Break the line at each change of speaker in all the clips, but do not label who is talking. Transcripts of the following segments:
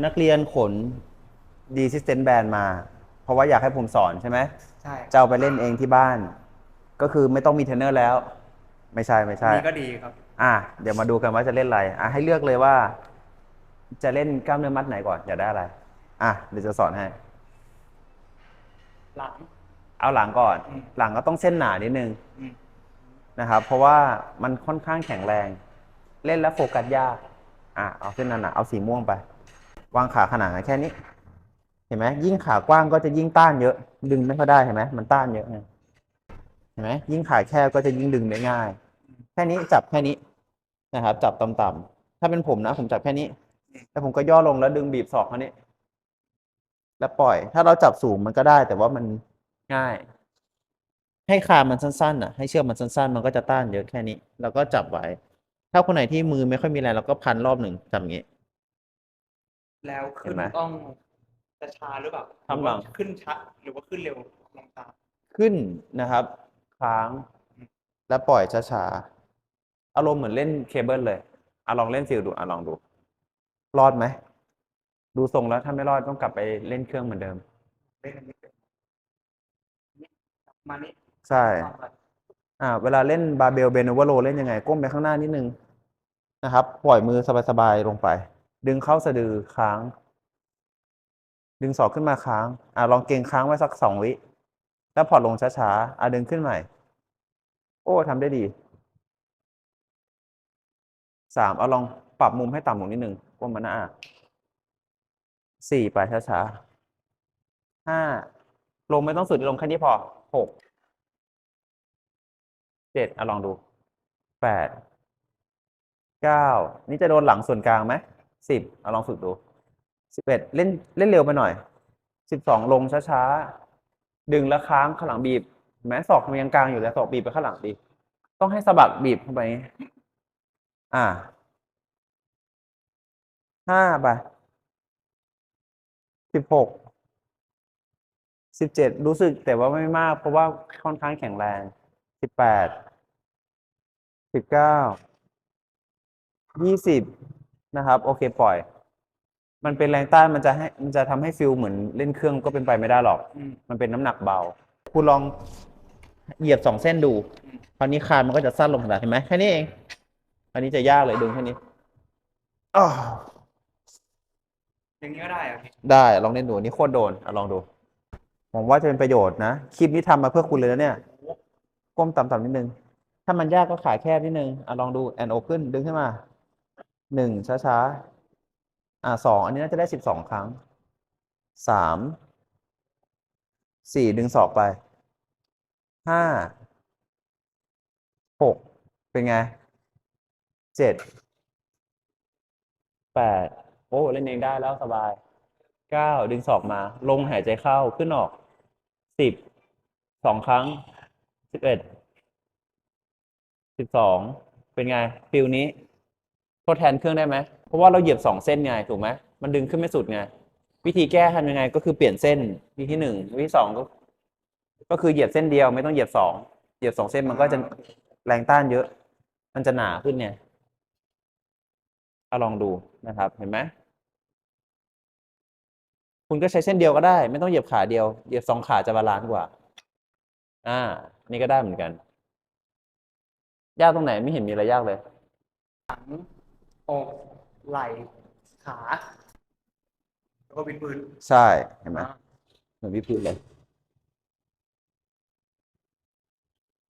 นักเรียนขนดีซิสเ n นแบนมา เพราะว่าอยากให้ผมสอนใช่ไหม
ใช่
จะเอาไปเล่นเองที่บ้าน ก็คือไม่ต้องมีเทรนเนอร์แล้ว ไม่ใช่ไม่ใช่
นี่ก็ดีครับ
อะเดี๋ยวมาดูกันว่าจะเล่นอะไรอะให้เลือกเลยว่า จะเล่นกล้ามเนื้อมัดไหนก่อนอยากได้อะไรอะเดี๋ยวจะสอนให้
หลัง
เอาหลังก่อน
อืม
หลังก็ต้องเส้นหนานิดนึง
อืม
นะครับ เพราะว่ามันค่อนข้างแข็งแรง เล่นแล้วโฟกัสยากอะเอาเส้นนั้นนะเอาสีม่วงไป วางขาขนาดแค่นี้ เห็นไหมยิ่งขากว้างก็จะยิ่งต้านเยอะ ดึงไม่ค่อยได้เห็นไหมมันต้านเยอะเห็นไหมยิ่งขาแคบก็จะยิ่งดึงได้ง่าย แค่นี้จับแค่นี้นะครับ จับต่ำๆถ้าเป็นผมนะ ผมจับแค่นี้แล้วผมก็ย่อลงแล้วดึงบีบศอกเขานี้ แล้วปล่อย ถ้าเราจับสูงมันก็ได้ แต่ว่ามันง่าย ให้คามันสั้นๆน่ะให้เชือกมันสั้น ๆ มันก็จะต้านเยอะแค่นี้ แล้วก็จับไว้ ถ้าคนไหนที่มือไม่ค่อยมีแรงเราก็พันรอบหนึ่งจับอย่างนี้
แล้ว
เห็
ขึ้
น
น
ไหม
ต้องจะช้าหรือเปล่า
ทำหลัง
รือว่าขึ้นช้าหรือว่าขึ้นเร็วลงตาม
ขึ้นนะครับค้างแล้วปล่อยช้าๆอารมณ์เหมือนเล่นเคเบิลเลยอะลองเล่นฟิลดูอะลองดู รอดไหม ดูทรงแล้วถ้าไม่รอดต้องกลับไปเล่นเครื่องเหมือนเดิม
เล่นอันนี้เป็นนี่มานี่
ใช่
ต่อไป
อ่าเวลาเล่นบาเบลเบนโวโรเล่นยังไง ก้มไปข้างหน้านิดนึงนะครับ ปล่อยมือสบายๆลงไป ดึงเข้าสะดือค้าง ดึงศอกขึ้นมาค้าง อ่าลองเกรงค้างไว้สักสองวิ แล้วผ่อนลงช้าๆ อ่าดึงขึ้นใหม่ โอ้ทำได้ดีสามเอาลองปรับมุมให้ต่ำลงนิดนึงก้มมาหน้าอะสี่ไปช้าๆห้าลงไม่ต้องสุดลงแค่นี้พอหกเจ็ดเอาลองดูแปดเก้านี่จะโดนหลังส่วนกลางไหม สิบเอาลองฝึกดูสิบเอ็ดเล่นเล่นเร็วไปหน่อยสิบสองลงช้าๆ ดึงแล้วค้างข้างหลังบีบเห็นไหมศอกมันยังกลางอยู่แล้วศอกบีบไปข้างหลังดีต้องให้สะบักบีบเข้าไปอย่างงี้อ่าห้าไปสิบหกสิบเจ็ดรู้สึกแต่ว่าไม่มาก เพราะว่าค่อนข้างแข็งแรงสิบแปดสิบเก้ายี่สิบ นะครับ โอเคปล่อย มันเป็นแรงต้านมันจะให้มันจะทำให้ฟิลเหมือนเล่นเครื่องก็เป็นไปไม่ได้หรอก
อืม
มันเป็นน้ำหนักเบา คุณลองเหยียบสองเส้นดู
อืม
คราวนี้คานมันก็จะสั้นลงขนาดเห็นไหมแค่นี้เอง อันนี้จะยากเลยดึงแค่นี้อ้าว
อย่างนี้ก็ได้เหรอะพี่
ได้ลองเล่นดูอันนี้โคตรโดนอะลองดูผมว่าจะเป็นประโยชน์นะ คลิปนี้ทำมาเพื่อคุณเลยนะเนี่ย ก้มต่ำๆนิดนึง ถ้ามันยากก็ขาแคบนิดนึงอะลองดูแอนโอขึ้นดึงขึ้นมา หนึ่งช้าๆ อ่าสองอันนี้น่าจะได้สิบสองครั้งสามสี่ดึงศอกไปห้าหกเป็นไงเจ็ดแปดโอ้ เล่นเองได้แล้วสบายเก้าดึงศอกมา ลงหายใจเข้าขึ้นออกสิบสองครั้งสิบเอ็ดสิบสองเป็นไงฟิลนี้ ทดแทนเครื่องได้ไหม เพราะว่าเราเหยียบสองเส้นไงถูกไหมมันดึงขึ้นไม่สุดไง วิธีแก้ทำยังไงก็คือเปลี่ยนเส้นวิธีที่หนึ่งวิธีที่สองก็ ก็คือเหยียบเส้นเดียวไม่ต้องเหยียบสองเหยียบสองเส้นมันก็จะแรงต้านเยอะ มันจะหนาขึ้นเนี่ยเอาลองดูนะครับ เห็นไหมคุณก็ใช้เส้นเดียวก็ได้ ไม่ต้องเหยียบขาเดียวเหยียบสองขาจะบาลานซ์กว่า อ่า นี่ก็ได้เหมือนกัน ยากตรงไหนไม่เห็นมีอะไรยากเลย
อกไหล่ขา แล้วก็วิดพื้น
ใช่ เห็นไหม
อ่า
เหมือนพี่พูดเลย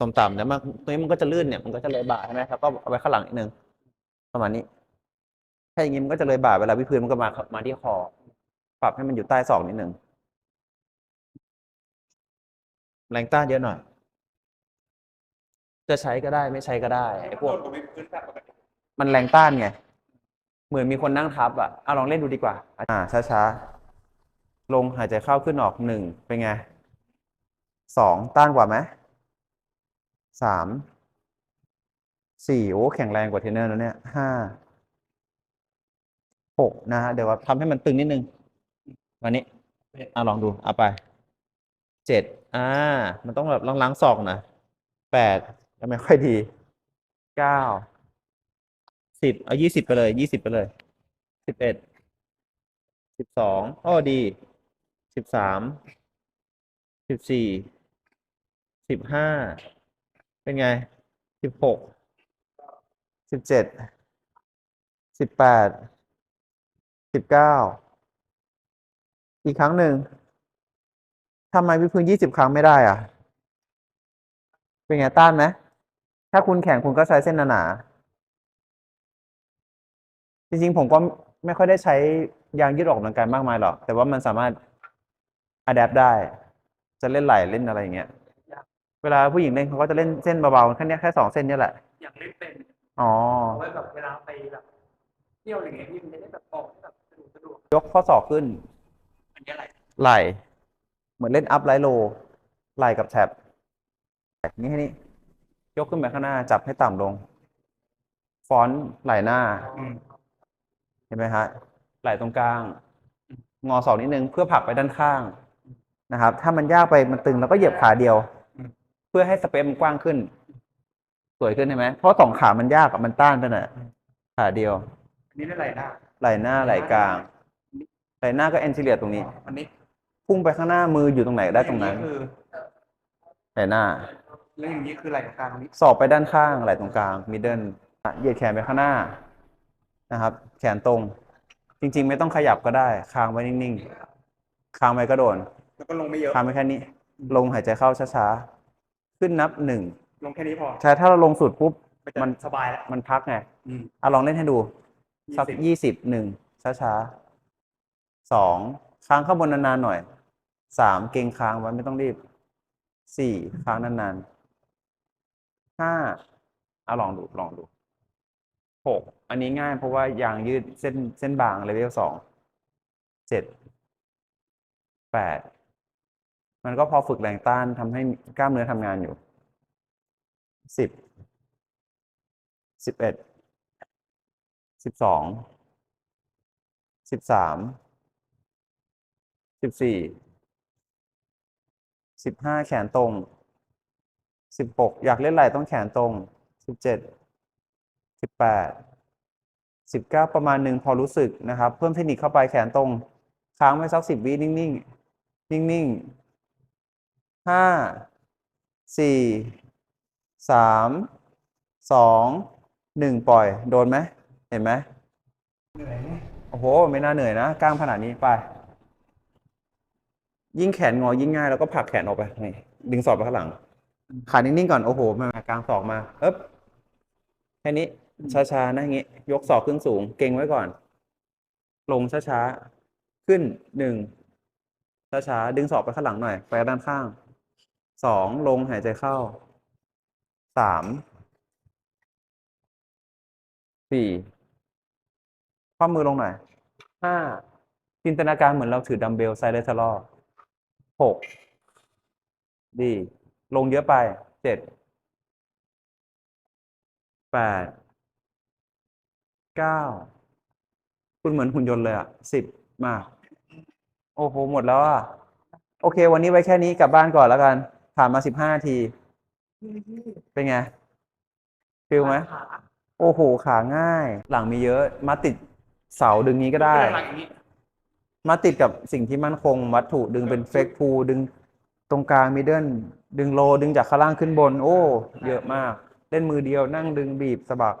ต่ำๆเนี่ยมันตรงนี้มันก็จะลื่นเนี่ยมันก็จะเลยบ่าใช่ไหมแล้วก็เอาไว้ข้างหลังนิดนึงประมาณนี้ถ้าอย่างนี้มันก็จะเลยบ่าเวลาวิดพื้นมันก็มามาที่คอปรับให้มันอยู่ใต้ศอกนิดนึงแรงต้านเยอะหน่อย จะใช้ก็ได้ไม่ใช้ก็ได้ไอ้พวก
โดนกับวิดพื้นแบบปกติ
มันแรงต้านไง เหมือนมีคนนั่งทับอะเอาลองเล่นดูดีกว่า อ่า ช้าๆ ลงหายใจเข้าขึ้นออกหนึ่งเป็นไงสองต้านกว่าไหมสามสี่โอ้แข็งแรงกว่าเทรนเนอร์แล้วเนี่ยห้าหกนะฮะเดี๋ยวทำให้มันตึงนิดนึง วันนี้อ่าลองดูเอาไปเจ็ดอ่า มันต้องแบบล้างๆศอกน่อยแปดยังไม่ค่อยดีเก้า สิบเอายี่สิบไปเลยยี่สิบไปเลยสิบเอ็ดสิบสองโอ้ดีสิบสามสิบสี่สิบห้าเป็นไงสิบหกสิบเจ็ดสิบแปดสิบเก้าอีกครั้งหนึ่งทำไมวิพื้นยี่สิบครั้งไม่ได้อะ เป็นไงต้านไหมถ้าคุณแข่งคุณก็ใช้เส้นหนาๆ จริงๆ ผมก็ไม่ค่อยได้ใช้ยางยืดออกกำลังกายมากมายหรอก แต่ว่ามันสามารถอัดแอปได้ จะเล่นไหลเล่นอะไรอย่างเงี้ย เวลาผู้หญิงเล่นเขาก็จะเล่นเส้นเบาๆแค่เนี้ยแค่สองเส้นเนี้ยแหละ
อยากเล่นเป็น
อ๋อ
เอาไว้แบบเวลาไปแบบเที่ยวอะไรเงี้ยพี่มันจะได้แบบออกให้แบบสะดวกสะดวก
ยกข้อศอกขึ้น
อันนี้อะไร
ไหล่ เหมือนเล่นอัพไลท์โล ไหล่กับแท็บแบบนี้ให้นี่ยกขึ้นไปข้างหน้า จับให้ต่ำลง ฟอนต์ไหล่หน้า
อืม
เห็นไหมฮะไหล่ตรงกลาง งอศอกนิดนึงเพื่อผลักไปด้านข้างนะครับ ถ้ามันยากไปมันตึงแล้วก็เหยียบขาเดียว เพื่อให้สเปซมันกว้างขึ้น สวยขึ้นใช่ไหมเพราะสองขามันยากอะมันต้านไปหน่อยขาเดียว
อันนี้เล่นอะไรได้
ไหล่หน้าไหล่กลางไหล่หน้าก็เอนซิเลียตรงนี้
อันนี้
พุ่งไปข้างหน้ามืออยู่ตรงไหนได้ตรงนั้น
คือ
ไหล่หน้า
แล้วอย่างนี้คืออะไรของกลางนี้
สอบไปด้านข้างไหล่ตรงกลางมิดเดิลเหยียดแขนไปข้างหน้า นะครับ แขนตรง จริง ๆ ไม่ต้องขยับก็ได้ ค้างไว้นิ่งๆ ค้างไว้ก็โดน
แล้วก็ลงไม่เยอะ
ค้างไว้แค่นี้ ลงหายใจเข้าช้าๆ ขึ้นนับหนึ่ง
ลงแค่นี้พอ
ใช่ ถ้าเราลงสุดปุ๊บ
มันจะ
มัน
สบายแล้ว
มันพักไง
อืม
อะลองเล่นให้ดู สัก
20
ยี่สิบหนึ่งช้าๆสองค้างข้างบนนานๆหน่อย สามเกรงค้างไว้ไม่ต้องรีบ สี่ค้างนานๆห้าเอาลองดู ลองดู หกอันนี้ง่ายเพราะว่ายางยืดเส้นเส้นบางเลเวลสองเจ็ดแปดมันก็พอฝึกแรงต้านทำให้กล้ามเนื้อทำงานอยู่สิบสิบเอ็ดสิบสองสิบสามสิบสี่สิบห้าแขนตรงสิบหกอยากเล่นไหล่ต้องแขนตรงสิบเจ็ด สิบแปดสิบเก้าประมาณหนึ่งพอรู้สึกนะครับ เพิ่มเทคนิคเข้าไปแขนตรง ค้างไว้สักสิบวินิ่งๆ นิ่งๆห้าสี่สามสองหนึ่งปล่อย โดนไหมเห็นไหม
เหนื่อย
โอ้โห ไม่น่าเหนื่อยนะกล้ามขนาดนี้ไป ยิ่งแขนงอยิ่งง่ายแล้วก็ผลักแขนออกไปนี่ดึงศอกไปข้างหลัง ขานิ่งๆก่อน โอ้โห มากลางศอกมาเอ๊บแค่นี้ ช้าๆนะอย่างงี้ ยกศอกขึ้นสูง เก่งไว้ก่อน ลงช้าๆ ขึ้นหนึ่งช้าๆ ดึงศอกไปข้างหลังหน่อย ไปด้านข้าง สองลงหายใจเข้า สาม สี่ข้อมือลงหน่อย ห้า จินตนาการเหมือนเราถือดัมเบลไซเลสลอหก ดี ลงเยอะไป เจ็ด แปด เก้าคุณเหมือนหุ่นยนต์เลยอะสิบมากโอ้โห หมดแล้วอะ โอเค วันนี้ไว้แค่นี้กลับบ้านก่อนแล้วกันผ่านมาสิบห้านาที เป็นไงฟิลไหม
ขา
โอ้โห ขาง่าย หลังมีเยอะ มาติดเสาดึงนี้ก็ได้
เป็นหลังอย่างนี้
มาติดกับสิ่งที่มั่นคง วัตถุดึงเป็นเฟกพูลดึงตรงกลางมิดเดิลดึงโลดึงจากข้างล่างขึ้นบน โอ้ เยอะมาก เล่นมือเดียวนั่งดึงบีบสะบัก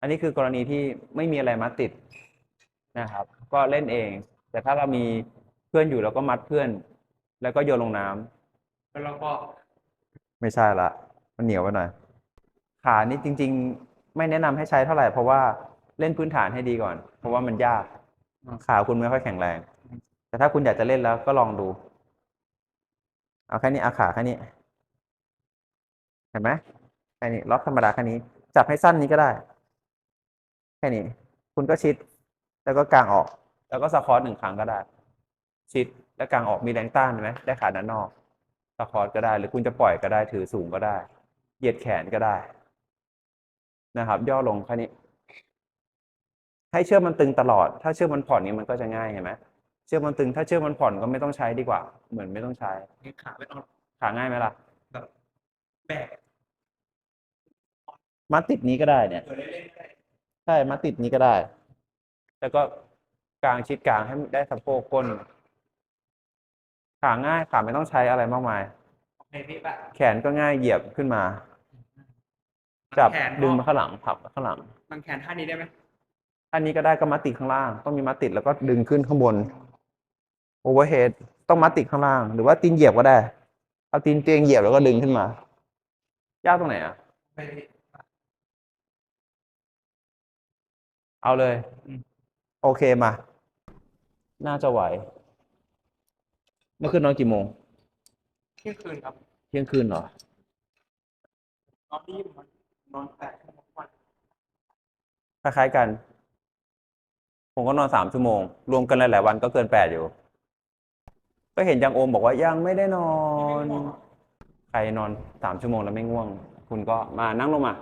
อันนี้คือกรณีที่ไม่มีอะไรมัดติดนะครับ ก็เล่นเอง แต่ถ้าเรามีเพื่อนอยู่เราก็มัดเพื่อน แล้วก็โยนลงน้ำ
แล้วเราก็
ไม่ใช่ละ มันเหนียวไปหน่อย ขานี่จริง ๆ ไม่แนะนำให้ใช้เท่าไหร่เพราะว่าเล่นพื้นฐานให้ดีก่อน เพราะว่ามันยาก ขาคุณไม่ค่อยแข็งแรง แต่ถ้าคุณอยากจะเล่นแล้วก็ลองดู เอาแค่นี้เอาขาแค่นี้ เห็นไหมแค่นี้ล็อกธรรมดาแค่นี้ จับให้สั้นนี้ก็ได้ แค่นี้ คุณก็ชิด แล้วก็กางออก แล้วก็สควอตหนึ่งครั้งก็ได้ ชิดแล้วกางออกมีแรงต้านเห็นไหมได้ขาด้านนอกสควอตก็ได้ หรือคุณจะปล่อยก็ได้ถือสูงก็ได้ เหยียดแขนก็ได้ นะครับ ย่อลงแค่นี้ ให้เชือกมันตึงตลอด ถ้าเชือกมันผ่อนนี้มันก็จะง่ายเห็นไหมเชือกมันตึง ถ้าเชือกมันผ่อนก็ไม่ต้องใช้ดีกว่า เหมือนไม่ต้องใช้
นี่ขาไม่ต้อง
ขาง่ายไหมล่ะ
แบบแบก
มัดติดนี้ก็ได้เนี่ย ใช่มัดติดนี้ก็ได้ แล้วก็กลางชิดกลางให้ได้สะโพกก้น ขาง่ายขาไม่ต้องใช้อะไรมากมาย
โอเคพี่ปะ
แขนก็ง่ายเหยียบขึ้นมา จับ
แขน
ดึงมาข้างหลังผลักมาข้างหลัง
มันแขนท่านี้ได้ไหม
อันนี้ก็ได้ก็มัดติดข้างล่าง ต้องมีมัดติดแล้วก็ดึงขึ้นข้างบนโอเวอร์เฮดต้องมัดติดข้างล่าง หรือว่าตีนเหยียบก็ได้ เอาตีนเตียงเหยียบแล้วก็ดึงขึ้นมา ยากตรงไหนอะ เอาเลย
อืม
โอเคมา น่าจะไหว เมื่อคืนนอนกี่โมง
เที่ยงคืนครับ
เที่ยงคืนเหรอ
นอนดีมันนอนแปดชั่วโมงทุกวัน
คล้ายๆกัน ผมก็นอนสามชั่วโมง รวมกันหลายๆวันก็เกินแปดอยู่ ก็เห็นยังโอมบอกว่ายังไม่ได้นอน ใครนอนสามชั่วโมงแล้วไม่ง่วง คุณก็มานั่งลงมา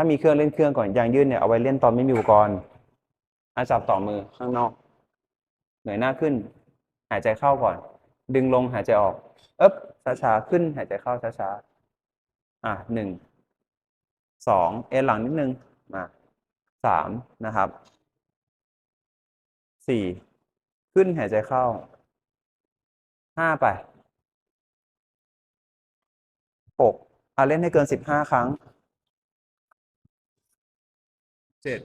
ถ้ามีเครื่องเล่นเครื่องก่อนยางยืดเนี่ยเอาไว้เล่นตอนไม่มีอุปกรณ์อาจับต่อมือข้างนอกเหนื่อยหน้าขึ้น หายใจเข้าก่อน ดึงลงหายใจออกเอ๊บช้าๆขึ้นหายใจเข้าช้าๆอะหนึ่งสองเอ็นหลังนิดนึงมาสามนะครับสี่ขึ้นหายใจเข้าห้าไปหกอะเล่นให้เกินสิบห้าครั้ง เจ็ด